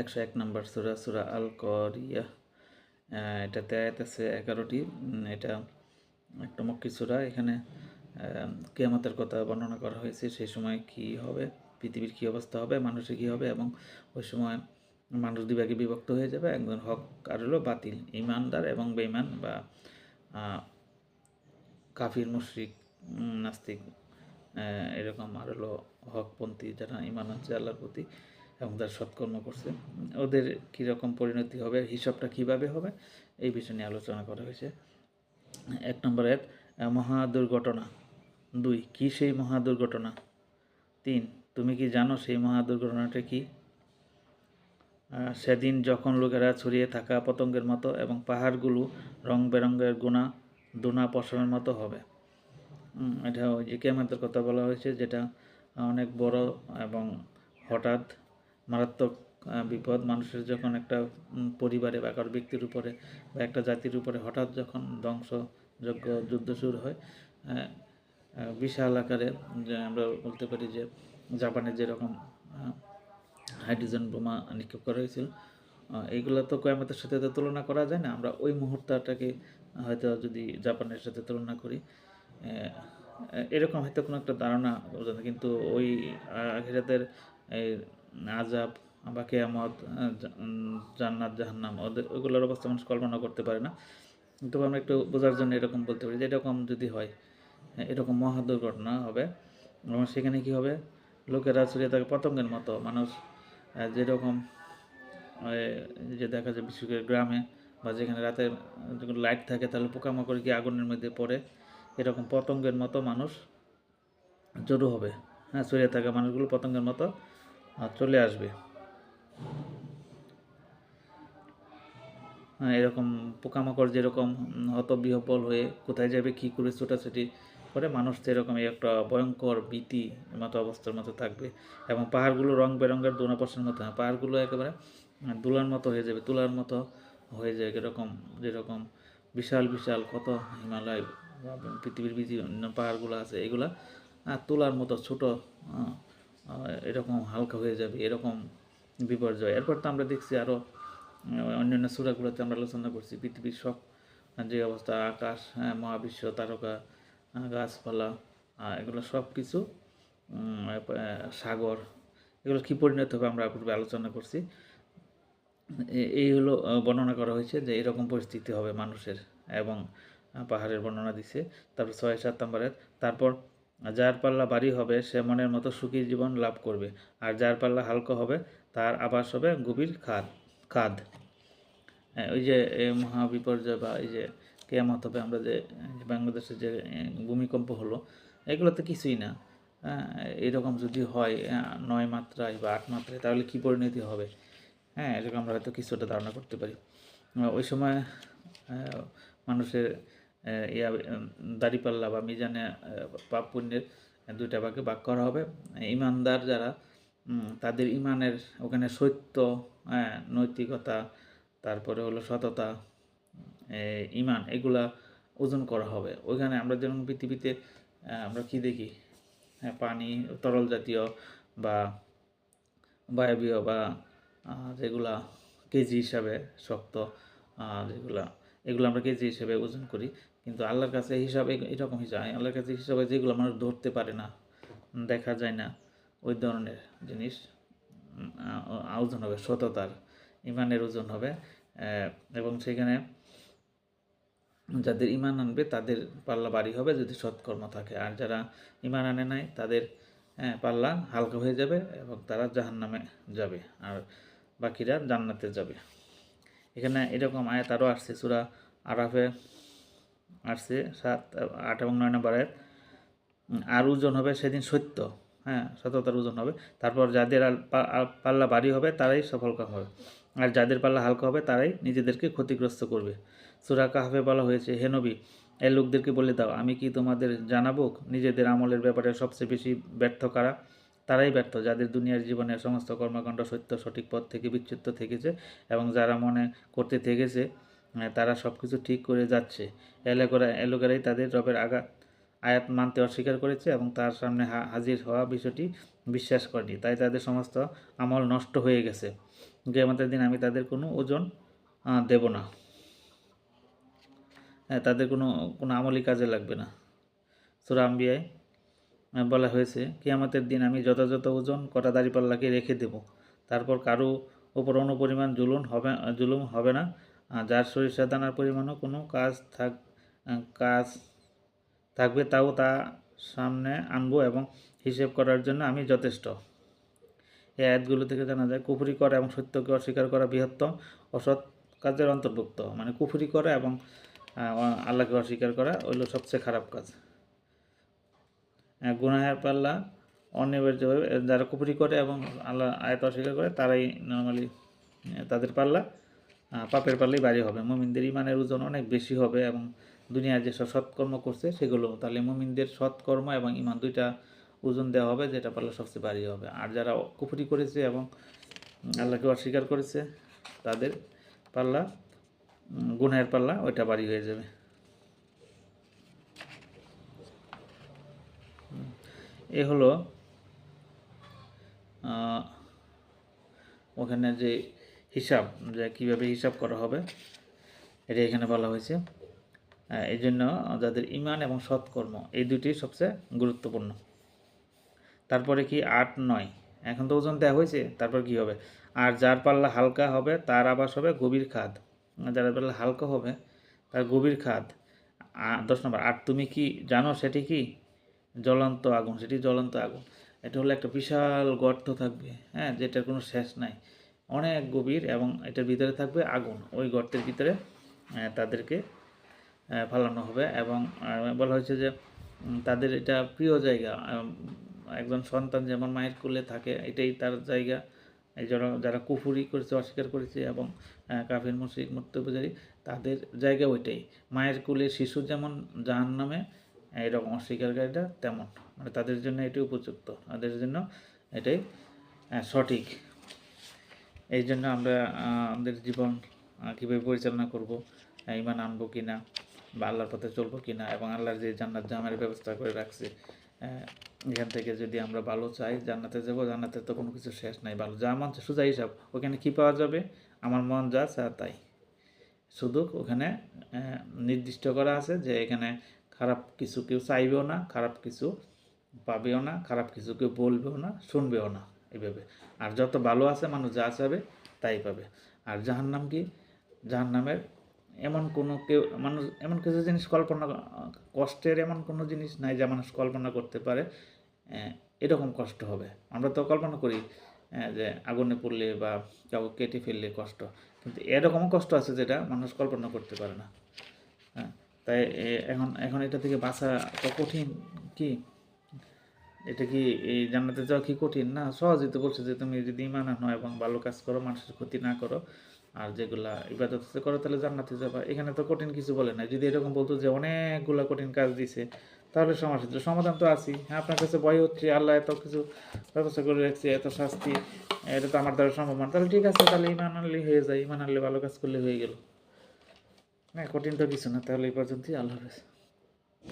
একশো এক নম্বর সুরা সুরা আল করিয়া আহ, এটাতে আয়াত আছে এগারোটি। এটা একটা মক্কি সুরা। এখানে কেয়ামতের কথা বর্ণনা করা হয়েছে সেই সময় কি হবে পৃথিবীর কী অবস্থা হবে মানুষের কী হবে এবং ওই সময় মানুষ দুভাগে বিভক্ত হয়ে যাবে। একজন হক আর হলো বাতিল ইমানদার এবং বেঈমান বা কাফির মুশরিক নাস্তিক এরকম আর হলো হকপন্থী যারা ইমান আছে আল্লাহর প্রতি। এবং যারা সৎকর্ম করছে। ওদের কীরকম পরিণতি হবে, হিসাবটা কীভাবে হবে, এই বিষয় নিয়ে আলোচনা করা হয়েছে। এক নম্বর এক মহা দুর্ঘটনা দুই, কি সেই মহা দুর্ঘটনা তিন, তুমি কি জানো সেই মহা দুর্ঘটনাটা কি সেদিন যখন লোকেরা ছড়িয়ে থাকা পতঙ্গের মতো এবং পাহাড়গুলো রং বেরঙের গুণা, দুনা পশমের মতো হবে। এটা ওই যে কেমাতের কথা বলা হয়েছে, যেটা অনেক বড় এবং হঠাৎ মারাত্মক বিপদ। মানুষের যখন একটা পরিবারে বা কারও ব্যক্তির উপরে বা একটা জাতির উপরে হঠাৎ যখন ধ্বংসযোগ্য যুদ্ধ শুরু হয় বিশাল আকারে আমরা বলতে পারি যে জাপানে যেরকম হাইড্রোজেন বোমা নিক্ষেপ করা হয়েছিল এইগুলো তো কয়ামতের সাথে তো তুলনা করা যায় না। আমরা ওই মুহূর্তটাকে হয়তো যদি জাপানের সাথে তুলনা করি এরকম হয়তো কোনো একটা ধারণা কিন্তু ওই আখিরাতের আজাব বা কেয়ামত জান্নাত জাহান্নাম ওদের ওইগুলোর অবস্থা মানুষ কল্পনা করতে পারে না। তবে আমরা একটু বোঝার জন্য এরকম বলতে পারি যে এরকম যদি হয় হ্যাঁ, এরকম মহা দুর্ঘটনা হবে এবং সেখানে কি হবে? লোকেরা ছড়িয়ে থাকে পতঙ্গের মতো। মানুষ যেরকম যে দেখা যায় বিশেষ করে গ্রামে বা যেখানে রাতে যখন লাইট থাকে তাহলে পোকামাকড় গিয়ে আগুনের মধ্যে পড়ে এরকম পতঙ্গের মতো মানুষ জড়ো হবে। হ্যাঁ ছড়িয়ে থাকা মানুষগুলো পতঙ্গের মতো চলে আসবে। হ্যাঁ এরকম পোকামাকড় যেরকম হতবিহ্বল হয়ে কোথায় যাবে, কী করে ছোটাছুটি করে, মানুষ তো এরকম একটা ভয়ঙ্কর ভীতি মতো অবস্থার মতো থাকবে। এবং পাহাড়গুলো রং বেরঙের দোনাপশের মতো হ্যাঁ পাহাড়গুলো একেবারে দুলার মতো হয়ে যাবে, তুলার মতো হয়ে যায় এরকম যেরকম বিশাল বিশাল কত হিমালয়, পৃথিবীর বিভিন্ন পাহাড়গুলো আছে, এগুলা তুলার মতো ছোট এরকম হালকা হয়ে যাবে, এরকম বিপর্যয়। এরপর তো আমরা দেখছি আরও অন্যান্য সুরাগুলোতে আমরা আলোচনা করছি, পৃথিবীর সব যে অবস্থা, আকাশ হ্যাঁ মহাবিশ্ব, তারকা গাছপালা এগুলো সব কিছু সাগর, এগুলো কী পরিণত হবে আমরা পূর্বে আলোচনা করছি। এই হলো বর্ণনা করা হয়েছে যে এরকম পরিস্থিতি হবে মানুষের এবং পাহাড়ের বর্ণনা দিছে। তারপর ছয় সাত নম্বরের, তারপর যার পাল্লা বাড়ি হবে সে মনের মতো সুখী জীবন লাভ করবে। আর যার পাল্লা হালকা হবে তার আবাস হবে গভীর খাদ খাদ। হ্যাঁ, ওই যে মহাবিপর্যয় বা এই যে কেয়ামত হবে আমরা যে বাংলাদেশে যে ভূমিকম্প হলো এগুলো তো কিছুই না। হ্যাঁ, এরকম যদি হয় নয় মাত্রায় বা আট মাত্রায় তাহলে কী পরিণতি হবে? হ্যাঁ এরকম আমরা হয়তো কিছুটা ধারণা করতে পারি। ওই সময় মানুষের ইয়া দাড়িপাল্লা বা মিজানে পাপ পুণ্যের দুইটা ভাগে ভাগ করা হবে। ইমানদার যারা তাদের ইমানের ওখানে সত্য হ্যাঁ নৈতিকতা, তারপরে হলো সততা ইমান, এগুলা ওজন করা হবে। ওইখানে আমরা যেমন পৃথিবীতে আমরা কি দেখি? হ্যাঁ পানি, তরল জাতীয় বা বায়বীয় বা যেগুলা কেজি হিসাবে শক্ত যেগুলা, এগুলো আমরা কেজি হিসাবে ওজন করি। কিন্তু আল্লাহর কাছে হিসাবে এরকম হিসাব আল্লাহর কাছে হিসাবে যেগুলো মানুষ ধরতে পারে না দেখা যায় না ওই ধরনের জিনিস ওজন হবে সততার ইমানের ওজন হবে এবং সেখানে যাদের ইমান আনবে তাদের পাল্লা বাড়ি হবে যদি সৎকর্ম থাকে। আর যারা ইমান আনে নাই তাদের হ্যাঁ, পাল্লা হালকা হয়ে যাবে এবং তারা জাহান্নামে যাবে আর বাকিরা জান্নাতে যাবে। এখানে এরকম আয়াত আরও আসছে সুরা আরাফে আসছে, সাত, আট এবং নয় নম্বর আয়াত আর ওজন হবে সেদিন সত্য। হ্যাঁ সততার ওজন হবে। তারপর যাদের পাল্লা ভারী হবে, তারাই সফলকাম হবে। আর যাদের পাল্লা হালকা হবে, তারাই নিজেদেরকে ক্ষতিগ্রস্ত করবে। সুরা কাহফে বলা হয়েছে, হে নবী এই লোকদেরকে বলে দাও, আমি কি তোমাদের জানাব নিজেদের আমলের ব্যাপারে সবচেয়ে বেশি ব্যর্থ কারা? তারাই ব্যর্থ, যাদের দুনিয়ার জীবনের সমস্ত কর্মকাণ্ড সত্য, সঠিক পথ থেকে বিচ্যুত থেকেছে এবং যারা মনে করতে থেকেছে তারা সব কিছু ঠিক করে যাচ্ছে। এলাকারা এলাকারাই তাদের রবের আঘাত আয়াত মানতে অস্বীকার করেছে এবং তার সামনে হাজির হওয়া বিষয়টি বিশ্বাস করেনি। তাই তাদের সমস্ত আমল নষ্ট হয়ে গেছে। কেয়ামতের দিন আমি তাদের কোনো ওজন দেব না। হ্যাঁ তাদের কোনো কোনো আমলই কাজে লাগবে না। সুরা আম্বিয়ায় বলা হয়েছে, কিয়ামতের দিন আমি যথাযথ ওজন কটা দাড়িপাল্লাকে রেখে দেব। তারপর কারও ওপর অনুপরিমাণ জুলুম হবে জুলুম হবে না। যার সরিষা দানার পরিমাণও কোনো কাজ থাক কাজ থাকবে তাও তা সামনে আনব এবং হিসেব করার জন্য আমি যথেষ্ট। এই আয়াতগুলো থেকে জানা যায়, কুফরি করা এবং সত্যকে অস্বীকার করা বৃহত্তম অসৎ কাজের অন্তর্ভুক্ত। মানে কুফরি করা এবং আল্লাহকে অস্বীকার করা হইল সবচেয়ে খারাপ কাজ। গুনাহের পাল্লা অনিবার্যভাবে, যারা কুফরি করে এবং আল্লাহ আয়াত অস্বীকার করে, তারাই নর্মালি তাদের পাল্লা। পাপের পাল্লাই বাড়ি হবে। মুমিনদের ইমানের ওজন অনেক বেশি হবে এবং দুনিয়ায় যেসব সৎকর্ম করছে সেগুলো তাহলে মুমিনদের সৎকর্ম এবং ইমান দুইটা ওজন দেওয়া হবে যেটা পাল্লা সবচেয়ে বাড়ি হবে। আর যারা কুফুরি করেছে এবং আল্লাহকে অস্বীকার করেছে তাদের পাল্লা উম, গুনাহের পাল্লা ওইটা বাড়ি হয়ে যাবে। এ হলো ওখানে যে হিসাব, যে কীভাবে হিসাব করা হবে, এটা এখানে বলা হয়েছে। এই জন্য যাদের ইমান এবং সৎকর্ম, এই দুটি সবচেয়ে গুরুত্বপূর্ণ। তারপরে কি আট, নয়? এখন তো ওজন দেওয়া হয়েছে, তারপর কি হবে? আর যার পাল্লা হালকা হবে, তার আবাস হবে গভীর খাদ। যার পাল্লা হালকা হবে, তার গভীর খাদ। দশ নম্বর, আর তুমি কি জানো সেটি কি? জ্বলন্ত আগুন, সেটি জ্বলন্ত আগুন। এটা হলো একটা বিশাল গর্ত থাকবে হ্যাঁ যেটার কোনো শেষ নাই। অনেক গভীর এবং এটার ভিতরে থাকবে আগুন। ওই গর্তের ভিতরে তাদেরকে ফালানো হবে এবং বলা হয়েছে যে তাদের এটা প্রিয় জায়গা। একজন সন্তান যেমন মায়ের কোলে থাকে, এটাই তার জায়গা। এই যারা যারা কুফুরি করেছে, অস্বীকার করেছে এবং কাফির, মুশরিক মুক্তপূজারী তাদের জায়গা ওইটাই। মায়ের কোলে শিশু যেমন জাহান নামে এরকম অস্বীকারীরা তেমন। মানে তাদের জন্য এটি উপযুক্ত। তাদের জন্য এটাই সঠিক। এই জন্য আমরা আমাদের জীবন কীভাবে পরিচালনা করব ইমান আনব কি না বা আল্লাহর পথে চলবো কি না এবং আল্লাহর যে জান্নাত জামের ব্যবস্থা করে রাখছে এখান থেকে যদি আমরা ভালো চাই, জান্নাতে যাব, জান্নাতে তো কোনো কিছু শেষ নাই, ভালো। যা মন সোজা হিসাব, ওখানে কি পাওয়া যাবে? আমার মন যা চা তাই। শুধু ওখানে নির্দিষ্ট করা আছে যে এখানে খারাপ কিছু কেউ চাইবেও না, খারাপ কিছু পাবেও না, খারাপ কিছু কেউ বলবেও না, শুনবেও না। এইভাবে। আর যত ভালো আছে, মানুষ যা চাবে, তাই পাবে। আর জাহান্নাম কি? জাহান্নামের এমন কোনো কেউ, মানুষ এমন কিছু জিনিস কল্পনা, কষ্টের এমন কোনো জিনিস নাই যা মানুষ কল্পনা করতে পারে। এরকম কষ্ট হবে। আমরা তো কল্পনা করি যে আগুনে পড়লে বা কাউকে কেটে ফেললে কষ্ট। কিন্তু এরকমও কষ্ট আছে যেটা মানুষ কল্পনা করতে পারে না। হ্যাঁ তাই এখন এখন এটা থেকে বাঁচা তো কঠিন কি? এটা কি এই জান্নাতে যাওয়া কি কঠিন? না, সহজেই তো বলছে যে তুমি যদি ইমান আনো এবং ভালো কাজ করো, মানুষের ক্ষতি না করো, আর যেগুলা ইবাদত করো, তাহলে জান্নাতে যাবা। এখানে তো কঠিন কিছু বলে না যদি এরকম বলতো যে অনেকগুলা কঠিন কাজ দিছে, তাহলে সমস্যা সমাধান তো আছি হ্যাঁ আপনার কাছে ভয় হচ্ছে, আল্লাহ এত কিছু ব্যবস্থা করে রাখছে, এত শাস্তি, এটা তো আমার দ্বারা সম্ভব না। তাহলে ঠিক আছে, তাহলে ইমান আনলে হয়ে যায়। ইমান আনলে ভালো কাজ করলে হয়ে গেল। হ্যাঁ কঠিন তো কিছু না, তাহলে এই পর্যন্তই। আল্লাহ হাফেজ।